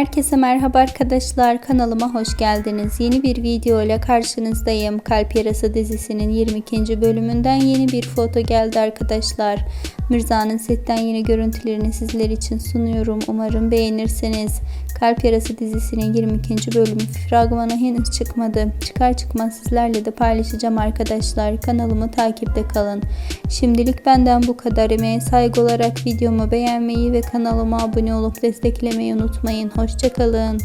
Herkese merhaba arkadaşlar kanalıma hoş geldiniz. Yeni bir video ile karşınızdayım. Kalp Yarası dizisinin 22. bölümünden yeni bir foto geldi arkadaşlar. Mirza'nın setten yeni görüntülerini sizler için sunuyorum. Umarım beğenirsiniz. Kalp Yarası dizisinin 22. bölümü fragmanı henüz çıkmadı. Çıkar çıkmaz sizlerle de paylaşacağım arkadaşlar. Kanalımı takipte kalın. Şimdilik benden bu kadar. Emeğe saygı olarak videomu beğenmeyi ve kanalıma abone olup desteklemeyi unutmayın. Hoşçakalın.